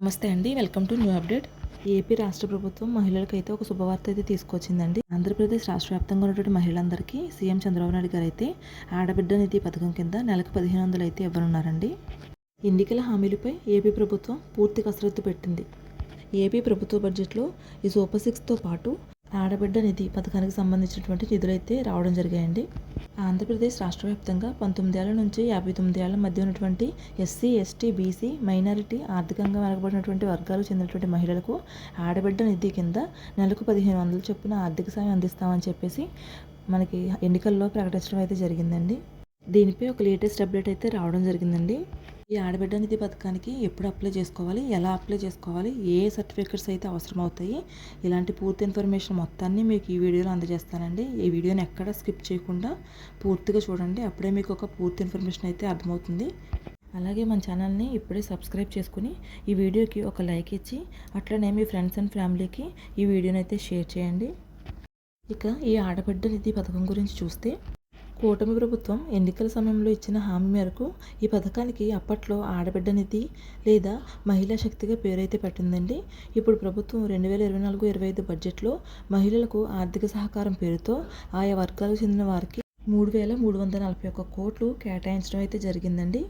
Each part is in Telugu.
నమస్తే అండి welcome to new update. AP రాష్ట్ర ప్రభుత్వం మహిళలకైతే ఒక శుభవార్త అయితే తీసుకొచ్చిందండి. ఆంధ్రప్రదేశ్ రాష్ట్ర వ్యాప్తంగా ఉన్నటువంటి మహిళలందరికీ సీఎం చంద్రబాబు నాయుడు గారు అయితే ఆడబిడ్డ నిధి పథకం కింద నెలకు పదిహేను వందలు అయితే ఇవ్వనున్నారండి. ఎన్నికల హామీలపై ఏపీ ప్రభుత్వం పూర్తి కసరత్తు పెట్టింది. ఏపీ ప్రభుత్వ బడ్జెట్లో ఈ సూపర్ సిక్స్తో పాటు ఆడబిడ్డ నిధి పథకానికి సంబంధించినటువంటి నిధులు అయితే రావడం జరిగాయండి. ఆంధ్రప్రదేశ్ రాష్ట్ర వ్యాప్తంగా పంతొమ్మిది ఏళ్ళ నుంచి యాభై తొమ్మిది ఏళ్ళ మధ్య ఉన్నటువంటి ఎస్సీ ఎస్టీ బీసీ మైనారిటీ ఆర్థికంగా వెనకబడినటువంటి వర్గాలకు చెందినటువంటి మహిళలకు ఆడబిడ్డ నిధి కింద నెలకు పదిహేను వందల చొప్పున ఆర్థిక సాయం అందిస్తామని చెప్పేసి మనకి ఎన్నికల్లో ప్రకటించడం అయితే జరిగిందండి. దీనిపై ఒక లేటెస్ట్ అప్డేట్ అయితే రావడం జరిగిందండి. ఈ ఆడబిడ్డ నిధి పథకానికి ఎప్పుడు అప్లై చేసుకోవాలి ఎలా అప్లై చేసుకోవాలి ఏ సర్టిఫికెట్స్ అయితే అవసరం అవుతాయి ఇలాంటి పూర్తి ఇన్ఫర్మేషన్ మొత్తాన్ని మీకు ఈ వీడియోలో అందజేస్తానండి. ఈ వీడియోని ఎక్కడ స్కిప్ చేయకుండా పూర్తిగా చూడండి అప్పుడే మీకు ఒక పూర్తి ఇన్ఫర్మేషన్ అయితే అర్థమవుతుంది. అలాగే మన ఛానల్ని ఇప్పుడే సబ్స్క్రైబ్ చేసుకుని ఈ వీడియోకి ఒక లైక్ ఇచ్చి అట్లనే మీ ఫ్రెండ్స్ అండ్ ఫ్యామిలీకి ఈ వీడియోని అయితే షేర్ చేయండి. ఇక ఈ ఆడబిడ్డ నిధి పథకం గురించి చూస్తే కూటమి ప్రభుత్వం ఎన్నికల సమయంలో ఇచ్చిన హామీ మేరకు ఈ పథకానికి అప్పట్లో ఆడబిడ్డ నిధి లేదా మహిళా శక్తిగా పేరైతే పెట్టిందండి. ఇప్పుడు ప్రభుత్వం రెండు వేల ఇరవై నాలుగు ఇరవై ఐదు బడ్జెట్లో మహిళలకు ఆర్థిక సహకారం పేరుతో ఆయా వర్గాలకు చెందిన వారికి మూడు వేల మూడు వందల నలభై ఒక్క కోట్లు కేటాయించడం అయితే జరిగిందండి.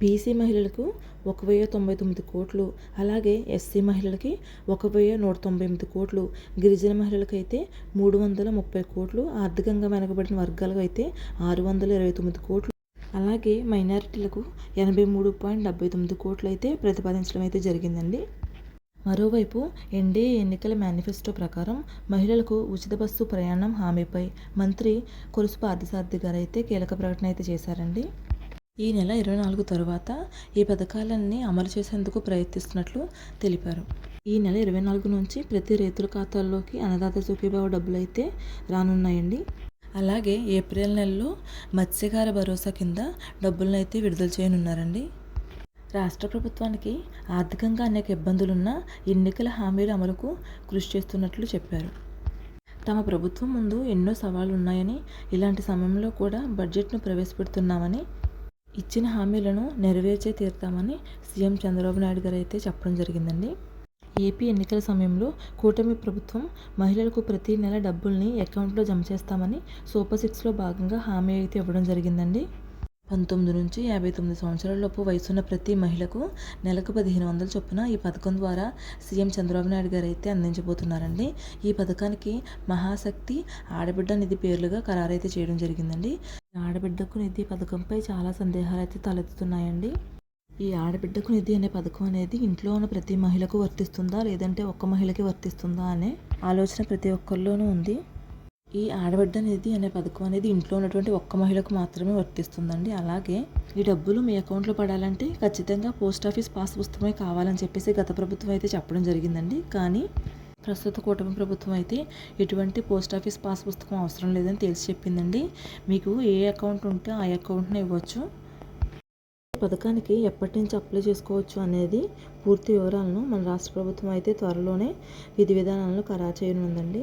బీసీ మహిళలకు ఒక వెయ్యి తొంభై తొమ్మిది కోట్లు అలాగే ఎస్సీ మహిళలకి ఒక వెయ్యి నూట తొంభై ఎనిమిది కోట్లు గిరిజన మహిళలకు అయితే మూడు వందల ముప్పై కోట్లు ఆర్థికంగా వెనకబడిన వర్గాలకు అయితే ఆరు వందల ఇరవై తొమ్మిది కోట్లు. అలాగే మైనారిటీలకు ఎనభై మూడు పాయింట్ డెబ్బై తొమ్మిది కోట్లు అయితే ప్రతిపాదించడం అయితే జరిగిందండి. మరోవైపు ఎన్డీఏ ఎన్నికల మేనిఫెస్టో ప్రకారం మహిళలకు ఉచిత బస్సు ప్రయాణం హామీపై మంత్రి కొలుసు పార్థసారథి గారు అయితే కీలక ప్రకటన అయితే చేశారండి. ఈ నెల ఇరవై నాలుగు తరువాత ఈ పథకాలన్నీ అమలు చేసేందుకు ప్రయత్నిస్తున్నట్లు తెలిపారు. ఈ నెల ఇరవై నాలుగు నుంచి ప్రతి రైతుల ఖాతాల్లోకి అన్నదాత సుఖీభావ డబ్బులు అయితే రానున్నాయండి. అలాగే ఏప్రిల్ నెలలో మత్స్యకార భరోసా కింద డబ్బులను అయితే విడుదల చేయనున్నారండి. రాష్ట్ర ప్రభుత్వానికి ఆర్థికంగా అనేక ఇబ్బందులున్న ఎన్నికల హామీల అమలుకు కృషి చేస్తున్నట్లు చెప్పారు. తమ ప్రభుత్వం ముందు ఎన్నో సవాళ్ళు ఉన్నాయని ఇలాంటి సమయంలో కూడా బడ్జెట్ను ప్రవేశపెడుతున్నామని ఇచ్చిన హామీలను నెరవేర్చే తీరుతామని సీఎం చంద్రబాబు నాయుడు గారు అయితే చెప్పడం జరిగిందండి. ఏపీ ఎన్నికల సమయంలో కూటమి ప్రభుత్వం మహిళలకు ప్రతి నెల డబ్బుల్ని అకౌంట్లో జమ చేస్తామని సూపర్ సిక్స్లో భాగంగా హామీ అయితే ఇవ్వడం జరిగిందండి. పంతొమ్మిది నుంచి యాభై తొమ్మిది సంవత్సరాలలోపు వయసున్న ప్రతి మహిళకు నెలకు పదిహేను వందల చొప్పున ఈ పథకం ద్వారా సీఎం చంద్రబాబు నాయుడు గారు అయితే అందించబోతున్నారండి. ఈ పథకానికి మహాశక్తి ఆడబిడ్డ నిధి పేర్లుగా ఖరారైతే చేయడం జరిగిందండి. ఆడబిడ్డకు నిధి పథకంపై చాలా సందేహాలు అయితే తలెత్తుతున్నాయండి. ఈ ఆడబిడ్డకు నిధి అనే పథకం అనేది ఇంట్లో ఉన్న ప్రతి మహిళకు వర్తిస్తుందా లేదంటే ఒక్క మహిళకి వర్తిస్తుందా అనే ఆలోచన ప్రతి ఒక్కరిలోనూ ఉంది. ఈ ఆడబిడ్డ నిధి అనే పథకం అనేది ఇంట్లో ఉన్నటువంటి ఒక్క మహిళకు మాత్రమే వర్తిస్తుందండి. అలాగే ఈ డబ్బులు మీ అకౌంట్లో పడాలంటే ఖచ్చితంగా పోస్ట్ ఆఫీస్ పాస్ పుస్తకమే కావాలని చెప్పేసి గత ప్రభుత్వం అయితే చెప్పడం జరిగిందండి. కానీ ప్రస్తుత కూటమి ప్రభుత్వం అయితే ఎటువంటి పోస్ట్ ఆఫీస్ పాస్ పుస్తకం అవసరం లేదని తెలిసి చెప్పిందండి. మీకు ఏ అకౌంట్ ఉంటే ఆ అకౌంట్ని ఇవ్వచ్చు. పథకానికి ఎప్పటి నుంచి అప్లై చేసుకోవచ్చు అనేది పూర్తి వివరాలను మన రాష్ట్ర ప్రభుత్వం అయితే త్వరలోనే విధి విధానాలను ఖరా చేయనుందండి.